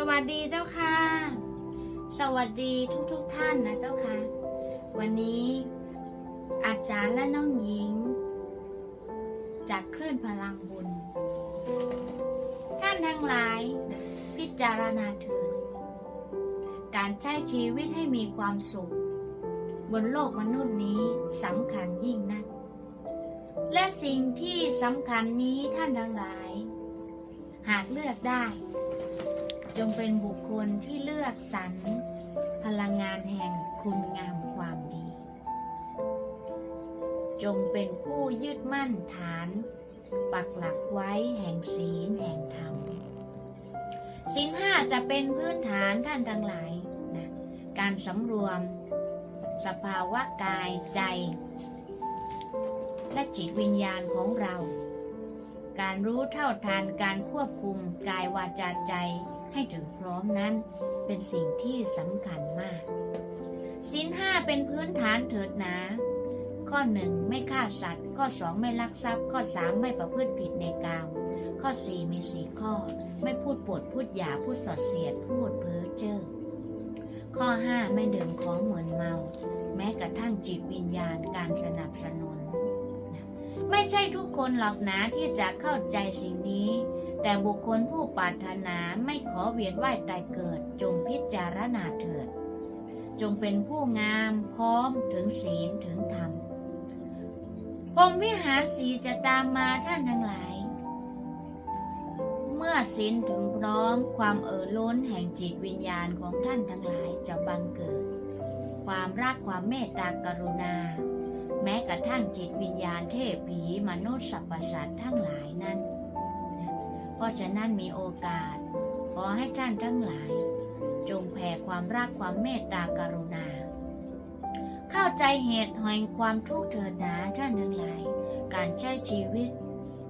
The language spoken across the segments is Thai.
สวัสดีเจ้าค่ะ สวัสดีทุกๆทท่านนะเจ้าค่ะ วันนี้อาจารย์และน้องหญิง จากคลื่นพลังบุญ ท่านทั้งหลาย พิจารณาเถิดการใช้ชีวิตให้มีความสุข บนโลกมนุษย์นี้สำคัญยิ่งนัก และสิ่งที่สำคัญนี้ท่านทั้งหลาย หากเลือกได้ จงเป็นบุคคลที่เลือกสรรพลังงานแห่งคุณงามความดี จงเป็นผู้ยึดมั่นฐาน ปักหลักไว้แห่งศีลแห่งธรรมศีลห้าจะเป็นพื้นฐานท่านทั้งหลายนะการสำรวมสภาวะกายใจ และจิตวิญญาณของเรา การรู้เท่าทันการควบคุมกายวาจาใจ ให้ถึงพร้อมนั้นเป็นสิ่งที่สำคัญมากศีลห้าเป็นพื้นฐานเถิดหนา ข้อหนึ่งไม่ฆ่าสัตว์ ข้อสองไม่ลักทรัพย์ ข้อสามไม่ประพฤติผิดในกามข้อสี่มีสี่ข้อ ไม่พูดปดพูดหยาพูดสอดเสียดพูดเพ้อเจ้อข้อห้าไม่ดื่มของเหมือนเมา แม้กระทั่งจิตวิญญาณการสนับสนุน ไม่ใช่ทุกคนหรอกนะที่จะเข้าใจสิ่งนี้ แต่บุคคลผู้ปรารถนาไม่ขอเวียนว่ายตายเกิด จงพิจารณาเถิด จงเป็นผู้งามพร้อมถึงศีลถึงธรรมพรมวิหารสีจะตามมาท่านทั้งหลาย เมื่อศีลถึงพร้อมความเอ่อล้นแห่งจิตวิญญาณของท่านทั้งหลายจะบังเกิด ความรักความเมตตากรุณา แม้กระทั่งจิตวิญญาณเทพผีมนุษย์สรรพสัตว์ทั้งหลายนั้น เพราะฉะนั้นมีโอกาส ขอให้ท่านทั้งหลาย จงแผ่ความรักความเมตตากรุณา เข้าใจเหตุแห่งความทุกข์เถิดนาท่านทั้งหลาย การใช้ชีวิต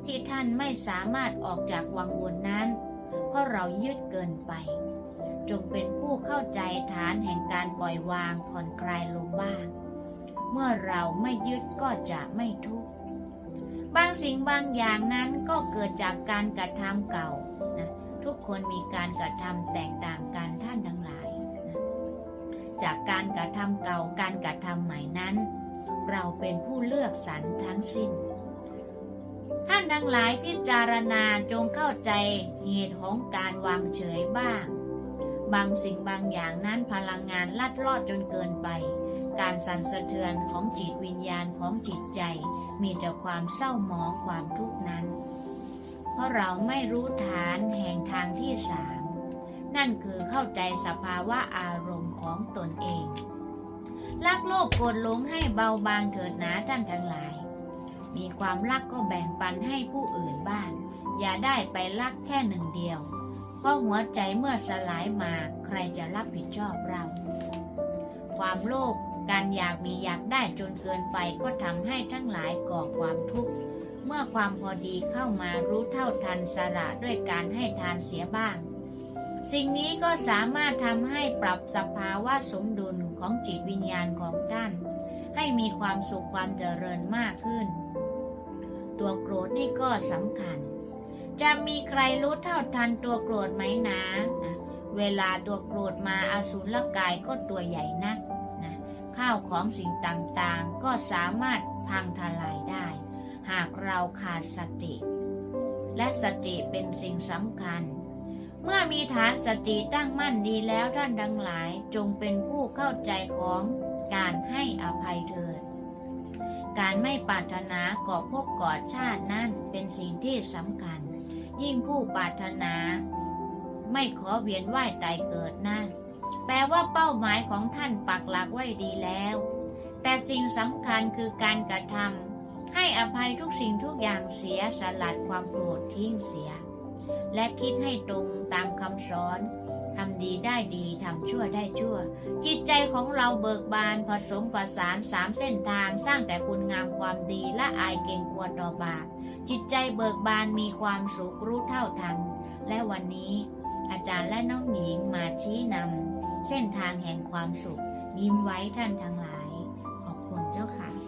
ที่ท่านไม่สามารถออกจากวังวนนั้น เพราะเรายึดเกินไป จงเป็นผู้เข้าใจฐานแห่งการปล่อยวางผ่อนคลายลงบ้าง เมื่อเราไม่ยึดก็จะไม่ทุกข์ บางสิ่งบางอย่างนั้นก็เกิดจากการกระทำเก่านะทุกคนมีการกระทำแตกต่างกันท่านทั้งหลายนะจากการกระทำเก่าการกระทำใหม่นั้น เราเป็นผู้เลือกสรรทั้งสิ้น ท่านทั้งหลายพิจารณาจงเข้าใจเหตุของการวางเฉยบ้าง บางสิ่งบางอย่างนั้นพลังงานลัดลอดจนเกินไป การสั่นสะเทือนของจิตวิญญาณของจิตใจ มีแต่ความเศร้าหมองความทุกข์นั้น เพราะเราไม่รู้ฐานแห่งทางที่สามนั่นคือเข้าใจสภาวะอารมณ์ของตนเองลักโลภโกรธหลงให้เบาบางเถิดหนาท่านทั้งหลาย มีความรักก็แบ่งปันให้ผู้อื่นบ้าง อย่าได้ไปรักแค่หนึ่งเดียว เพราะหัวใจเมื่อสลายมาใครจะรับผิดชอบเรา ความโลภ การอยากมีอยากได้จนเกินไปก็ทำให้ทั้งหลายก่อความทุกข์ เมื่อความพอดีเข้ามารู้เท่าทันสละด้วยการให้ทานเสียบ้าง สิ่งนี้ก็สามารถทำให้ปรับสภาวะสมดุลของจิตวิญญาณของท่าน ให้มีความสุขความเจริญมากขึ้น ตัวโกรธนี่ก็สำคัญ จะมีใครรู้เท่าทันตัวโกรธไหมนะ เวลาตัวโกรธมาอาสุรกายก็ตัวใหญ่นัก ข้าวของสิ่งต่างๆ ก็สามารถพังทลายได้ หากเราขาดสติ และสติเป็นสิ่งสำคัญ เมื่อมีฐานสติตั้งมั่นดีแล้วท่านทั้งหลายจงเป็นผู้เข้าใจของการให้อภัยเถิด การไม่ปรารถนาก่อภพก่อชาตินั่นเป็นสิ่งที่สำคัญ ยิ่งผู้ปรารถนา ไม่ขอเวียนว่ายตายเกิดนั่น แปลว่าเป้าหมายของท่านปักหลักไว้ดีแล้ว แต่สิ่งสำคัญคือการกระทำให้อภัยทุกสิ่งทุกอย่างเสียสลัดความโกรธทิ้งเสีย และคิดให้ตรงตามคำสอนทำดีได้ดี ทำชั่วได้ชั่ว จิตใจของเราเบิกบานผสมประสานสามเส้นทาง สร้างแต่คุณงามความดีและอายเกรงกลัวต่อบาป จิตใจเบิกบานมีความสุขรู้เท่าทัน และวันนี้ อาจารย์และน้องหญิงมาชี้นำ เส้นทางแห่งความสุข ยิ้มไว้ท่านทั้งหลาย ขอบคุณเจ้าค่ะ